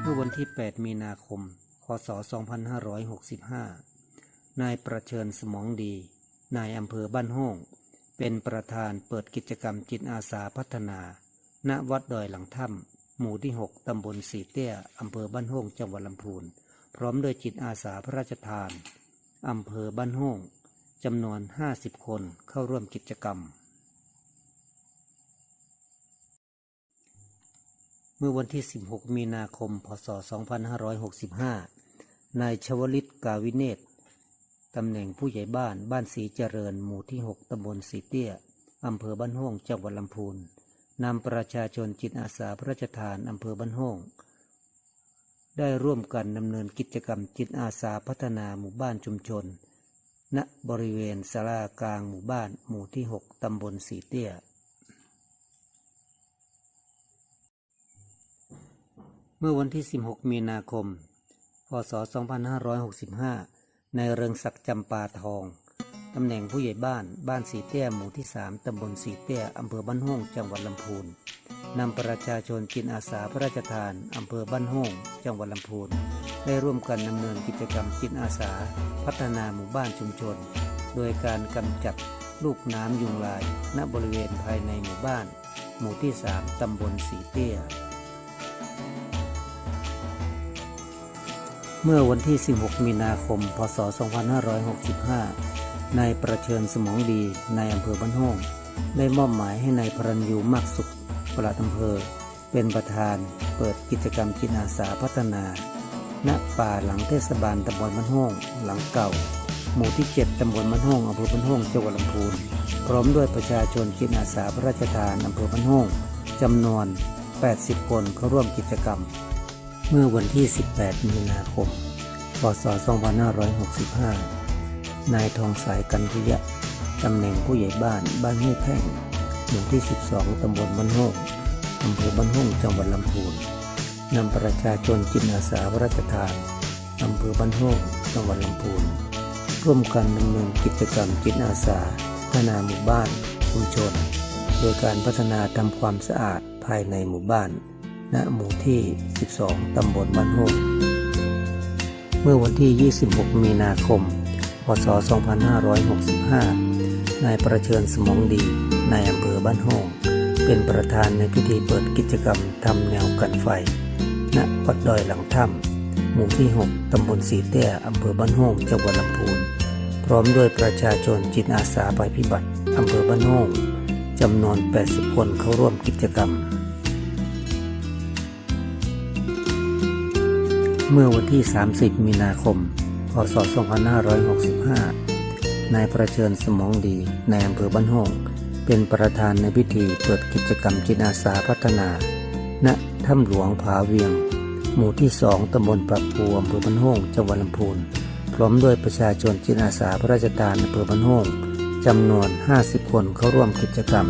เมื่อวันที่ 8 มีนาคม พศ 2565 นายประเชิญสมองดี นายอำเภอบ้านห้อง เป็นประธานเปิดกิจกรรมจิตอาสาพัฒนา ณ วัดดอยหลังถ้ำหมู่ที่ 6 ตำบลสีเตี้ย อำเภอบ้านห้อง จังหวัดลำพูน พร้อมด้วยจิตอาสาพระราชทาน อำเภอบ้านห้องจำนวน 50 คนเข้าร่วมกิจกรรม เมื่อวันที่ 16 มีนาคม พศ 2565 นายชวลิตกาวิเนตตำแหน่งผู้ใหญ่บ้านบ้านสีเจริญ หมู่ที่ 6 ตำบลสีเตี้ย อำเภอบ้านห้อง จังหวัดลำพูน นำประชาชนจิตอาสาพระราชทานอำเภอบ้านห้อง ได้ร่วมกันดำเนินกิจกรรมจิตอาสาพัฒนาหมู่บ้านชุมชน ณ บริเวณศาลากลางหมู่บ้าน หมู่ที่ 6 ตำบลสีเตี้ย เมื่อวันที่ 16 มีนาคม พศ 2565 ในเริงศักดิ์จำปาทอง ตำแหน่งผู้ใหญ่บ้านบ้านสีเตี้ยหมู่ที่ 3 ตำบลสีเตี้ยอำเภอบ้านห้องจังหวัดลำพูนนำประชาชนจิตอาสาพระราชทานอำเภอบ้านห้องจังหวัดลำพูนได้ร่วมกันดำเนินกิจกรรมจิตอาสา พัฒนาหมู่บ้านชุมชน โดยการกำจัดลูกน้ำยุงลาย ณบริเวณภายในหมู่บ้าน หมู่ที่ 3 ตำบลสีเตี้ย เมื่อวันที่ 16 มีนาคม พศ 2565 นายประเชิญสมองดี นายอำเภอบ้านห้อง ได้มอบหมายให้นายพรัญยูมากสุขปลัดอำเภอ เป็นประธานเปิดกิจกรรมจิตอาสาพัฒนา ณ ป่าหลังเทศบาลตำบลบ้านห้อง หลังเก่า หมู่ที่ 7 ตำบลบ้านห้องอำเภอบ้านห้อง จังหวัดลำพูน พร้อมด้วยประชาชนจิตอาสาพระราชทานอำเภอบ้านห้องจำนวน 80 คนเข้าร่วมกิจกรรม เมื่อวันที่ 18 มีนาคม พศ 2565 นายทองสายกันทิยะ ตำแหน่งผู้ใหญ่บ้านบ้านห้วยแท่งหมู่ที่ 12 ตำบลบ้านโฮกอำเภอบ้านห้องจังหวัดลำพูนนำประชาชนจิตอาสาพระราชทานอำเภอบ้านโฮกจังหวัดลำพูนร่วมกันดำเนินกิจกรรมจิตอาสา พัฒนาหมู่บ้านชุมชน โดยการพัฒนาทำความสะอาดภายในหมู่บ้าน ณหมู่ที่ 12 ตำบลบ้านโฮกเมื่อวันที่ 26 มีนาคม พศ 2565 นายประเชิญสมองดี นายอำเภอบ้านโฮกเป็นประธานในพิธีเปิดกิจกรรมทำแนวกันไฟ ณ วัดดอยหลังถ้ำหมู่ที่ 6 ตำบลสีเตี้ยอำเภอบ้านโฮกจังหวัดลำพูน พร้อมด้วยประชาชนจิตอาสาภัยพิบัติอำเภอบ้านโฮกจำนวน 80 คนเข้าร่วมกิจกรรม เมื่อวันที่ 30 มีนาคม พศ 2565 นายประเชิญสมองดีในอำเภอบ้านห้องเป็นประธานในพิธีเปิดกิจกรรมจิตอาสาพัฒนา ณ ถ้ำหลวงผาเวียง หมู่ที่2ตำบลปรับปูอำเภอบ้านห้องจังหวัดลำพูน พร้อมด้วยประชาชนจิตอาสาพระราชทานอำเภอบ้านห้องจำนวน 50 คนเข้าร่วมกิจกรรม